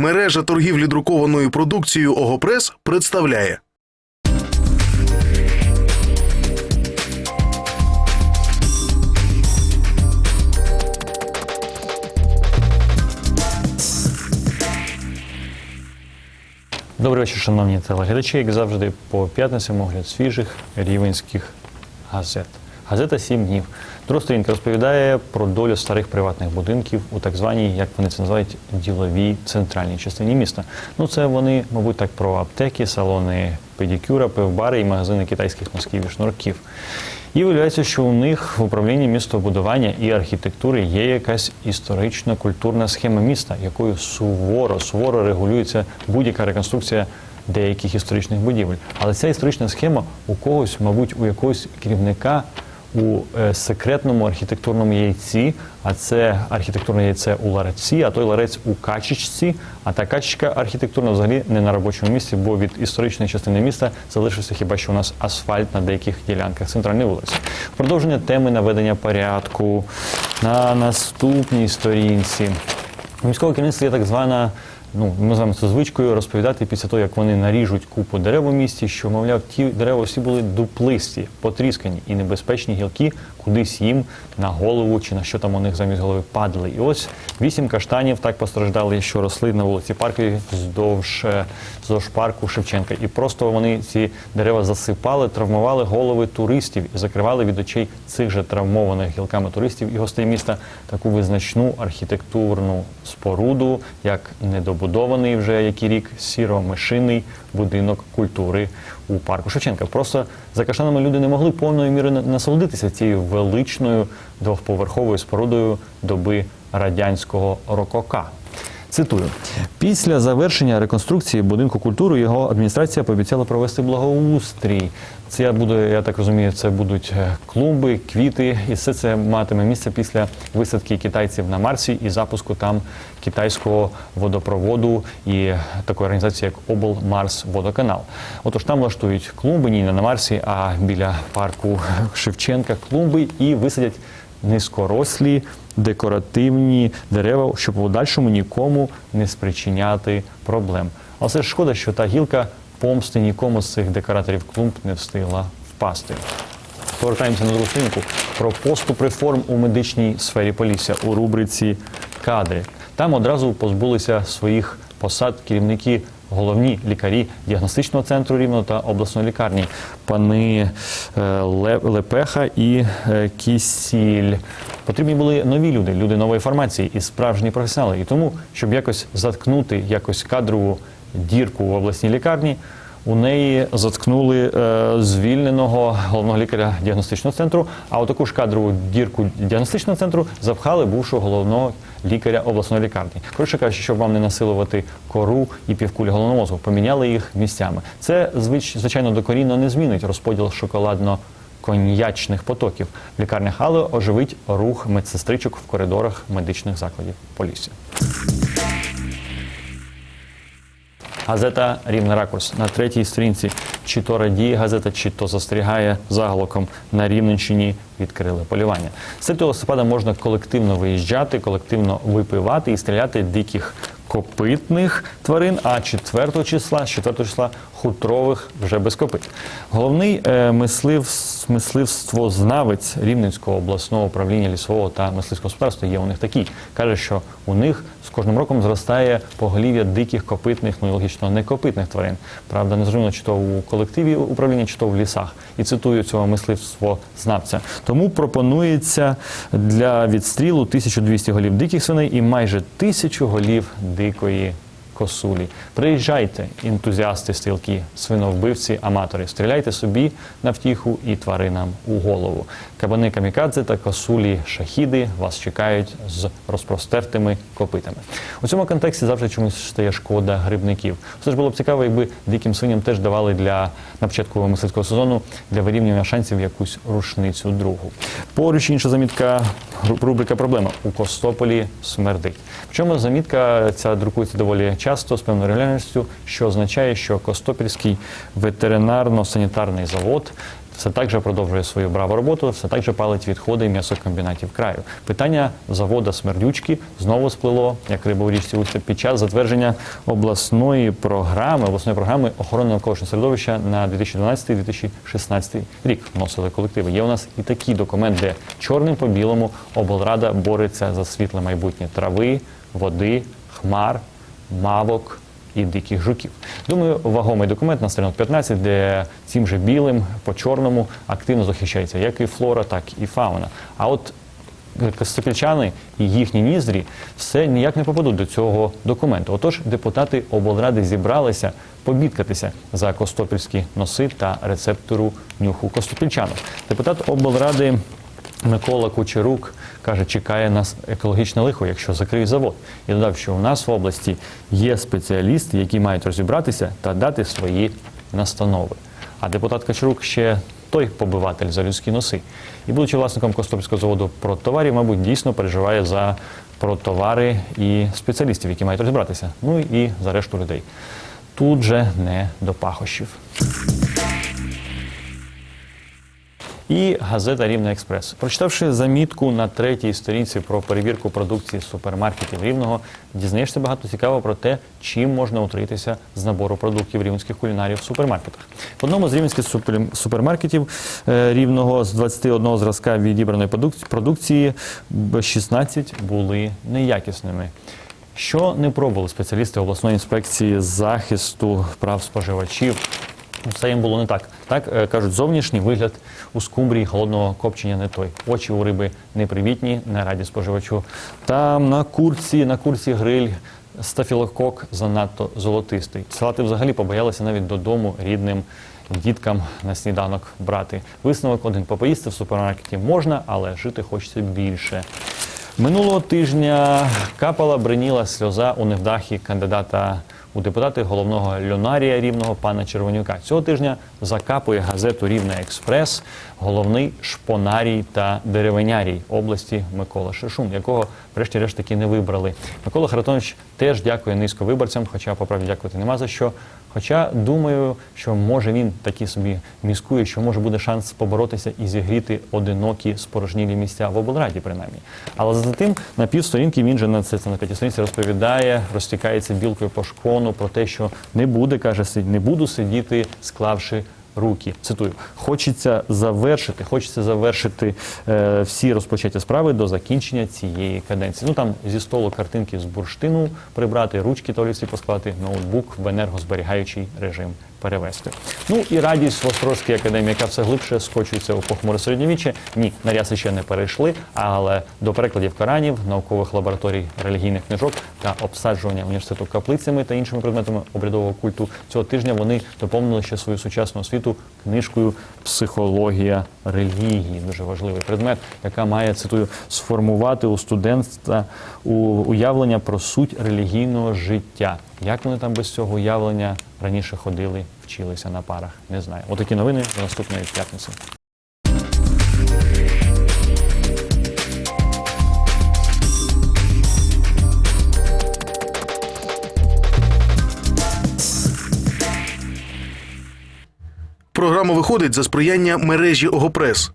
Мережа торгівлі друкованою продукцією Огопрес представляє. Добрий вечір, шановні телеглядачі. Як завжди, по п'ятницям огляд свіжих рівенських газет. Газета «Сім днів. Друга розповідає про долю старих приватних будинків у так званій, як вони це називають, діловій центральній частині міста. Ну, це вони, мабуть, так про аптеки, салони педикюра, пивбари і магазини китайських носків і шнурків. І виявляється, що у них в управлінні містобудування і архітектури є якась історична культурна схема міста, якою суворо, суворо регулюється будь-яка реконструкція деяких історичних будівель. Але ця історична схема у когось, мабуть, у якогось керівника у е, секретному архітектурному яйці, а це архітектурне яйце у лареці, а той ларець у качечці, а та качечка архітектурна взагалі не на робочому місці, бо від історичної частини міста залишився хіба що у нас асфальт на деяких ділянках центральної вулиці. Продовження теми наведення порядку на наступній сторінці. У міського керівництва є так звана. Ну, ми називаємо це звичкою розповідати після того, як вони наріжуть купу дерев у місті, що, мовляв, ті дерева всі були дуплисті, потріскані і небезпечні гілки кудись їм на голову чи на що там у них замість голови падали. І ось вісім каштанів так постраждали, що росли на вулиці Паркові вздовж, е, вздовж парку Шевченка. І просто вони ці дерева засипали, травмували голови туристів і закривали від очей цих же травмованих гілками туристів і гостей міста таку визначну архітектурну споруду, як недобудований вже який рік сіро-мишиний будинок культури у парку Шевченка. Просто за каштанами люди не могли повною мірою на- насолодитися цією величною двохповерховою спорудою доби радянського рокока. Цитую: після завершення реконструкції будинку культури його адміністрація пообіцяла провести благоустрій. Це буде, я так розумію, це будуть е, клумби, квіти, і все це матиме місце після висадки китайців на Марсі і запуску там китайського водопроводу і такої організації, як облмарсводоканал. Отож там влаштують клумби, ні не на Марсі, а біля парку Шевченка клумби і висадять низькорослі декоративні дерева, щоб у подальшому нікому не спричиняти проблем. Але все ж шкода, що та гілка помсти нікому з цих декораторів клумб не встигла впасти. Повертаємося на другу сторінку про поступ реформ у медичній сфері Полісся у рубриці Кадри. Там одразу позбулися своїх посад керівники, головні лікарі діагностичного центру Рівного та обласної лікарні, пани е, Лепеха і е, Кісіль. Потрібні були нові люди, люди нової формації і справжні професіонали. І тому, щоб якось заткнути якось кадрову дірку в обласній лікарні. У неї заткнули е, звільненого головного лікаря діагностичного центру, а у таку ж кадрову дірку діагностичного центру запхали бувшого головного лікаря обласної лікарні. Коротше кажучи, щоб вам не насилувати кору і півкулі головного мозку, поміняли їх місцями. Це звич, звичайно докорінно не змінить розподіл шоколадно. Коньячних потоків в лікарнях, але оживить рух медсестричок в коридорах медичних закладів Полісся. Газета Рівний ракурс на третій сторінці. Чи то радіє газета, чи то застерігає заголовком на Рівненщині відкрили полювання. З 3 листопада можна колективно виїжджати, колективно випивати і стріляти диких копитних тварин, а 4 числа, з 4 числа хутрових вже без копит. Головний е, мислив, мисливствознавець Рівненського обласного управління лісового та мисливського господарства є у них такий. Каже, що у них з кожним роком зростає поголів'я диких копитних, ну і логічно некопитних тварин. Правда, не зрозуміло, чи то у колективі управління, чи то в лісах. І цитую цього мисливствознавця. Тому пропонується для відстрілу 1200 голів диких свиней і майже 1000 голів дикої косулі. Приїжджайте, ентузіасти, стрілки, свиновбивці, аматори. Стріляйте собі на втіху і тваринам у голову. Кабани камікадзе та косулі шахіди вас чекають з розпростертими копитами. У цьому контексті завжди чомусь стає шкода грибників. Все ж було б цікаво, якби диким свиням теж давали для на початку мисливського сезону для вирівнювання шансів якусь рушницю другу. Поруч інша замітка рубрика Проблема у Костополі смердить. Причому замітка ця друкується доволі часто з певною регулярністю, що означає, що Костопільський ветеринарно-санітарний завод все так же продовжує свою браву роботу, все так же палить відходи м'ясокомбінатів краю. Питання завода смердючки знову сплило, як риба у річці Устя, під час затвердження обласної програми, обласної програми охорони навколишнього середовища на 2012-2016 рік вносили колективи. Є у нас і такий документ, де чорним по білому облрада бореться за світле майбутнє трави, води, хмар, мавок і диких жуків. Думаю, вагомий документ на сторінок 15, де цим же білим по чорному активно захищається як і флора, так і фауна. А от Костопільчани і їхні ніздрі все ніяк не попадуть до цього документу. Отож, депутати облради зібралися побідкатися за костопільські носи та рецептору нюху костопільчанок. Депутат облради Микола Кучерук каже, чекає нас екологічне лихо, якщо закриють завод. І додав, що у нас в області є спеціалісти, які мають розібратися та дати свої настанови. А депутат Качарук ще той побиватель за людські носи. І будучи власником Костопільського заводу продтоварів, мабуть, дійсно переживає за продтовари і спеціалістів, які мають розібратися. Ну і за решту людей. Тут же не до пахощів. І газета Рівне Експрес. Прочитавши замітку на третій сторінці про перевірку продукції супермаркетів Рівного, дізнаєшся багато цікавого про те, чим можна утриматися з набору продуктів рівненських кулінарів в супермаркетах. В одному з рівненських супермаркетів е, рівного з 21 зразка відібраної продукції 16 були неякісними. Що не пробували спеціалісти обласної інспекції захисту прав споживачів все їм було не так. Так е, кажуть, зовнішній вигляд у скумбрії холодного копчення не той. Очі у риби непривітні, не раді споживачу. Там на курці, на курці гриль. Стафілокок занадто золотистий. Салати взагалі побоялися навіть додому рідним діткам на сніданок брати. Висновок один попоїсти в супермаркеті можна, але жити хочеться більше. Минулого тижня капала бриніла сльоза у невдахі кандидата у депутати головного льонарія рівного пана Червонюка. Цього тижня закапує газету Рівне Експрес головний шпонарій та деревенярій області Микола Шишун, якого врешті-решт таки не вибрали. Микола Харатонович теж дякує низько виборцям, хоча по правді дякувати нема за що. Хоча думаю, що може він такі собі міскує, що може буде шанс поборотися і зігріти одинокі спорожнілі місця в облраді, принаймні. Але за тим на півсторінки він же на це, на п'ятій сторінці розповідає, розтікається білкою по шкону про те, що не буде, каже, не буду сидіти, склавши руки. Цитую, хочеться завершити, хочеться завершити е, всі розпочаті справи до закінчення цієї каденції. Ну там зі столу картинки з бурштину прибрати, ручки та поскладати, ноутбук в енергозберігаючий режим перевести. Ну і радість в Острозькій академії, яка все глибше скочується у похмуре середньовіччя. Ні, на ряси ще не перейшли, але до перекладів Коранів, наукових лабораторій релігійних книжок та обсаджування університету каплицями та іншими предметами обрядового культу цього тижня вони доповнили ще свою сучасну освіту книжкою Психологія релігії. Дуже важливий предмет, яка має цитую сформувати у студентства уявлення про суть релігійного життя. Як вони там без цього уявлення раніше ходили, вчилися на парах? Не знаю. Отакі новини до наступної п'ятниці. Програма виходить за сприяння мережі Огопрес.